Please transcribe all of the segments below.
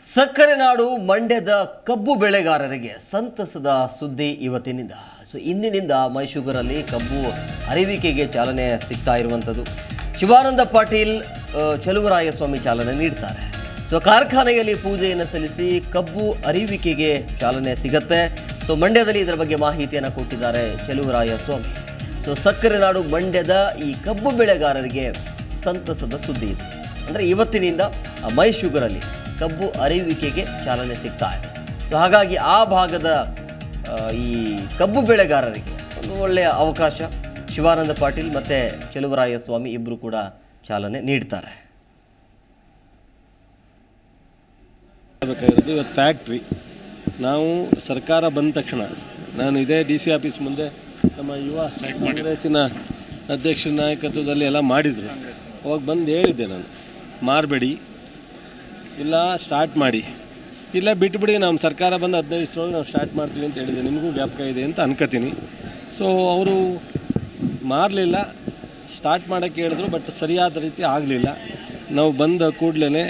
ಸಕ್ಕರೆ ನಾಡು ಮಂಡ್ಯದ ಕಬ್ಬು ಬೆಳೆಗಾರರಿಗೆ ಸಂತಸದ ಸುದ್ದಿ ಇವತ್ತಿನಿಂದ. ಸೊ, ಇಂದಿನಿಂದ ಮೈಸೂರಲ್ಲಿ ಕಬ್ಬು ಅರಿವಿಕೆಗೆ ಚಾಲನೆ ಸಿಗ್ತಾ ಇರುವಂಥದ್ದು. ಶಿವಾನಂದ ಪಾಟೀಲ್ ಚಲುವರಾಯಸ್ವಾಮಿ ಚಲುವರಾಯ ಸ್ವಾಮಿ ಚಾಲನೆ ನೀಡ್ತಾರೆ. ಸೊ, ಕಾರ್ಖಾನೆಯಲ್ಲಿ ಪೂಜೆಯನ್ನು ಸಲ್ಲಿಸಿ ಕಬ್ಬು ಅರಿವಿಕೆಗೆ ಚಾಲನೆ ಸಿಗತ್ತೆ. ಸೊ, ಮಂಡ್ಯದಲ್ಲಿ ಇದರ ಬಗ್ಗೆ ಮಾಹಿತಿಯನ್ನು ಕೊಟ್ಟಿದ್ದಾರೆ ಚಲುವರಾಯಸ್ವಾಮಿ. ಸೊ, ಸಕ್ಕರೆ ನಾಡು ಮಂಡ್ಯದ ಈ ಕಬ್ಬು ಬೆಳೆಗಾರರಿಗೆ ಸಂತಸದ ಸುದ್ದಿ ಇದೆ. ಅಂದರೆ, ಇವತ್ತಿನಿಂದ ಮೈ ಶುಗರಲ್ಲಿ ಕಬ್ಬು ಅರಿಯುವಿಕೆಗೆ ಚಾಲನೆ ಸಿಗ್ತಾ ಇದೆ. ಸೊ ಹಾಗಾಗಿ ಆ ಭಾಗದ ಈ ಕಬ್ಬು ಬೆಳೆಗಾರರಿಗೆ ಒಂದು ಒಳ್ಳೆಯ ಅವಕಾಶ. ಶಿವಾನಂದ ಪಾಟೀಲ್ ಮತ್ತು ಚೆಲುವರಾಯ ಸ್ವಾಮಿ ಇಬ್ಬರು ಕೂಡ ಚಾಲನೆ ನೀಡ್ತಾರೆ. ಇವತ್ತು ಫ್ಯಾಕ್ಟ್ರಿ ನಾವು ಸರ್ಕಾರ ಬಂದ ತಕ್ಷಣ, ನಾನು ಇದೇ ಡಿ ಸಿ ಆಫೀಸ್ ಮುಂದೆ ನಮ್ಮ ಯುವ ಕಾಂಗ್ರೆಸ್ಸಿನ ಅಧ್ಯಕ್ಷ ನಾಯಕತ್ವದಲ್ಲಿ ಎಲ್ಲ ಮಾಡಿದರು. ಅವಾಗ ಬಂದು ಹೇಳಿದ್ದೆ ನಾನು, ಮಾರಬೇಡಿ ಇಲ್ಲ ಸ್ಟಾರ್ಟ್ ಮಾಡಿ. ಇಲ್ಲ, ಬಿಟ್ಬಿಡಿ ನಮ್ಮ ಸರ್ಕಾರ ಬಂದು ಹದಿನೈದು ದಿವಸದೊಳಗೆ ನಾವು ಸ್ಟಾರ್ಟ್ ಮಾಡ್ತೀವಿ ಅಂತ ಹೇಳಿದೆ. ನಿಮಗೂ ವ್ಯಾಪಕ ಇದೆ ಅಂತ ಅನ್ಕೋತೀನಿ. ಸೊ ಅವರು ಮಾರಲಿಲ್ಲ ಸ್ಟಾರ್ಟ್ ಮಾಡೋಕ್ಕೆ ಹೇಳಿದ್ರು ಬಟ್ ಸರಿಯಾದ ರೀತಿ ಆಗಲಿಲ್ಲ. ನಾವು ಬಂದ ಕೂಡಲೇ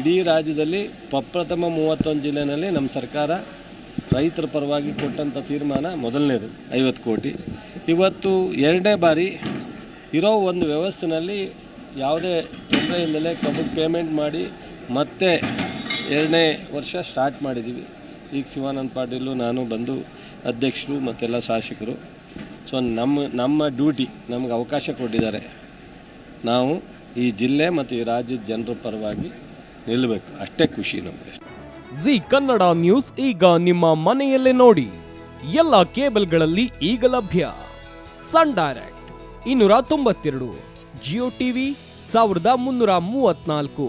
ಇಡೀ ರಾಜ್ಯದಲ್ಲಿ ಪ್ರಪ್ರಥಮ ಮೂವತ್ತೊಂದು ಜಿಲ್ಲೆಯಲ್ಲಿ ನಮ್ಮ ಸರ್ಕಾರ ರೈತರ ಪರವಾಗಿ ಕೊಟ್ಟಂಥ ತೀರ್ಮಾನ ಮೊದಲನೇದು, ಐವತ್ತು ಕೋಟಿ. ಇವತ್ತು ಎರಡನೇ ಬಾರಿ ಇರೋ ಒಂದು ವ್ಯವಸ್ಥೆನಲ್ಲಿ ಯಾವುದೇ ತೊಂದರೆ ಇಲ್ಲದೆ ಕಬ್ಬು ಪೇಮೆಂಟ್ ಮಾಡಿ ಮತ್ತೆ ಎರಡನೇ ವರ್ಷ ಸ್ಟಾರ್ಟ್ ಮಾಡಿದ್ದೀವಿ ಈಗ ಶಿವಾನಂದ ಪಾಟೀಲು, ನಾನು ಬಂದು ಅಧ್ಯಕ್ಷರು ಮತ್ತೆಲ್ಲ ಶಾಸಕರು. ಸೊ ನಮ್ಮ ನಮ್ಮ ಡ್ಯೂಟಿ ನಮಗೆ ಅವಕಾಶ ಕೊಟ್ಟಿದ್ದಾರೆ. ನಾವು ಈ ಜಿಲ್ಲೆ ಮತ್ತು ಈ ರಾಜ್ಯದ ಜನರ ಪರವಾಗಿ ನಿಲ್ಲಬೇಕು ಅಷ್ಟೇ ಖುಷಿ ನಮಗೆ ಜಿ ಕನ್ನಡ ನ್ಯೂಸ್ ಈಗ ನಿಮ್ಮ ಮನೆಯಲ್ಲೇ ನೋಡಿ. ಎಲ್ಲ ಕೇಬಲ್ಗಳಲ್ಲಿ ಈಗ ಲಭ್ಯ. ಸನ್ ಡೈರೆಕ್ಟ್ ಇನ್ನೂರ ತೊಂಬತ್ತೆರಡು ಜಿಯೋ ಟಿವಿ ಸಾವಿರದ ಮುನ್ನೂರ ಮೂವತ್ನಾಲ್ಕು.